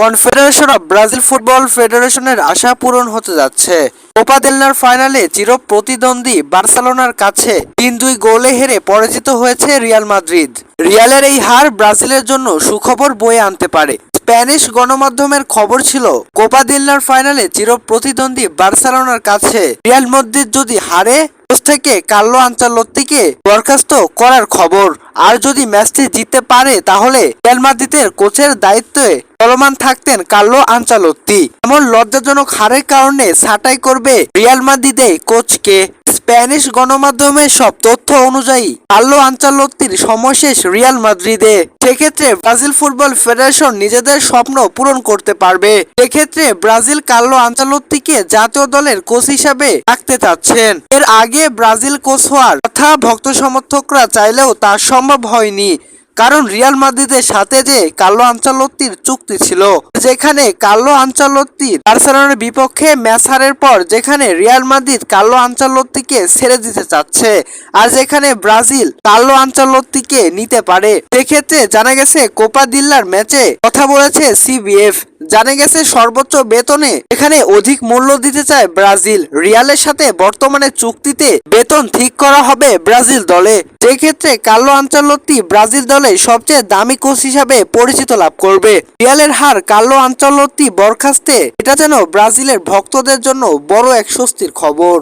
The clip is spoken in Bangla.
কনফেডারেশন অফ ব্রাজিল ফুটবল ফেডারেশনের আশা পূরণ হতে যাচ্ছে। কোপা দেলনার ফাইনালে চির প্রতিদ্বন্দ্বী বার্সেলোনার কাছে তিন দুই গোলে হেরে পরাজিত হয়েছে রিয়াল মাদ্রিদ। রিয়ালের এই হার ব্রাজিলের জন্য সুখবর বয়ে আনতে পারে। স্প্যানিশ গণমাধ্যমের খবর ছিল, কোপা দিলনার ফাইনালে চির প্রতিদ্বন্দ্বী বার্সেলোনার কাছে রিয়াল মাদ্রিদ যদি হারে থেকে কার্লো আঞ্চালত্তিকে বরখাস্ত করার খবর। আর যদি ম্যাচটি জিততে পারে, তাহলে রিয়াল মাদ্রিদের কোচের দায়িত্বে চলমান থাকতেন কার্লো আঞ্চালত্তি এমন লজ্জাজনক হারের কারণে ছাঁটাই করবে রিয়াল মাদ্রিদে কোচকে। স্প্যানিশ গণমাধ্যমের সব তথ্য অনুযায়ী, কার্লো আঞ্চালত্তির সময়শেষ রিয়াল মাদ্রিদে। সেক্ষেত্রে ব্রাজিল ফুটবল ফেডারেশন নিজেদের স্বপ্ন পূরণ করতে পারবে। সেক্ষেত্রে ব্রাজিল কার্লো আঞ্চালত্তিকে জাতীয় দলের কোচ হিসাবে রাখতে চাচ্ছেন। এর আগে ব্রাজিল কোচ হওয়ার কথা ভক্ত সমর্থকরা চাইলেও তা সম্ভব হয়নি। কারণ রিয়াল মাদ্রিদের সাথে যে কার্লো আঞ্চালত্তির চুক্তি ছিল, যেখানে কার্লো আঞ্চালত্তি বার্সেলোনার বিপক্ষে ম্যাচ হারের পর যেখানে রিয়াল মাদ্রিদ কার্লো আঞ্চালত্তিকে ছেড়ে দিতে চাচ্ছে আর যেখানে ব্রাজিল কার্লো আঞ্চালত্তিকে নিতে পারে। সেক্ষেত্রে জানা গেছে কোপা দিল্লার ম্যাচে কথা বলেছে সিবিএফ জানা গেছে সর্বোচ্চ বেতনে এখানে অধিক মূল্য দিতে চায় ব্রাজিল। রিয়ালের সাথে বর্তমানে চুক্তিতে বেতন ঠিক করা হবে ব্রাজিল দলে। যে ক্ষেত্রে কার্লো আঞ্চলত্তি ব্রাজিল দলে সবচেয়ে দামি কোচ হিসাবে পরিচিত লাভ করবে। রিয়ালের হার কার্লো আঞ্চলতি বরখাস্তে, এটা যেন ব্রাজিলের ভক্তদের জন্য বড় এক স্বস্তির খবর।